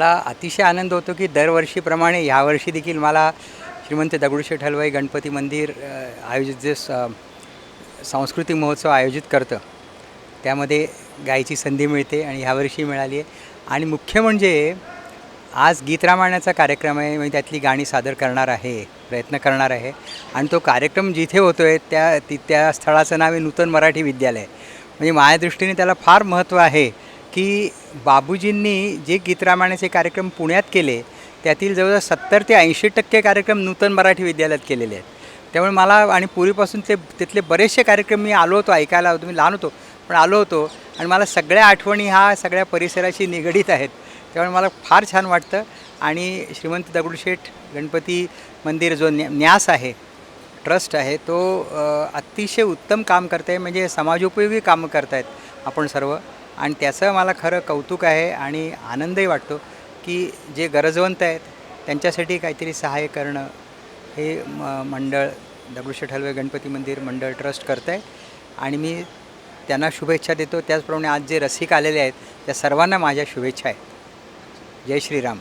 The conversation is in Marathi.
मला अतिशय आनंद होतो की दरवर्षीप्रमाणे यावर्षी देखील मला श्रीमंत दगडूशेठ हलवाई गणपती मंदिर आयोजित जे स सांस्कृतिक महोत्सव आयोजित करतं त्यामध्ये गायची संधी मिळते आणि ह्यावर्षी मिळाली आहे. आणि मुख्य म्हणजे आज गीत रामायणाचा कार्यक्रम आहे मी त्यातली गाणी सादर करणार आहे प्रयत्न करणार आहे. आणि तो कार्यक्रम जिथे होतो आहे त्या ति त्या स्थळाचं नाव आहे नूतन मराठी विद्यालय. म्हणजे माझ्या दृष्टीने त्याला फार महत्त्व आहे. की बाबूजींनी जे गीत रामायणाचे कार्यक्रम पुण्यात केले त्यातील जवळजवळ सत्तर ते ऐंशी टक्के कार्यक्रम नूतन मराठी विद्यालयात केलेले आहेत. त्यामुळे मला आणि पूर्वीपासून ते तिथले बरेचसे कार्यक्रम मी आलो होतो ऐकायला होतो. मी लहान होतो पण आलो होतो आणि मला सगळ्या आठवणी ह्या सगळ्या परिसराशी निगडीत आहेत. त्यामुळे मला फार छान वाटतं. आणि श्रीमंत दगडूशेठ गणपती मंदिर जो न्या न्यास आहे ट्रस्ट आहे तो अतिशय उत्तम काम करत आहे म्हणजे समाजोपयोगी कामं करत आहेत आपण सर्व. आणि त्याचं मला खरं कौतुक आहे आणि आनंदही वाटतो की जे गरजवंत आहेत त्यांच्यासाठी काहीतरी सहाय्य करणं हे म मंडळ दगडूशेठ हलवे गणपती मंदिर मंडळ ट्रस्ट करतं आहे आणि मी त्यांना शुभेच्छा देतो. त्याचप्रमाणे आज जे रसिक आलेले आहेत त्या सर्वांना माझ्या शुभेच्छा आहेत. जय श्रीराम.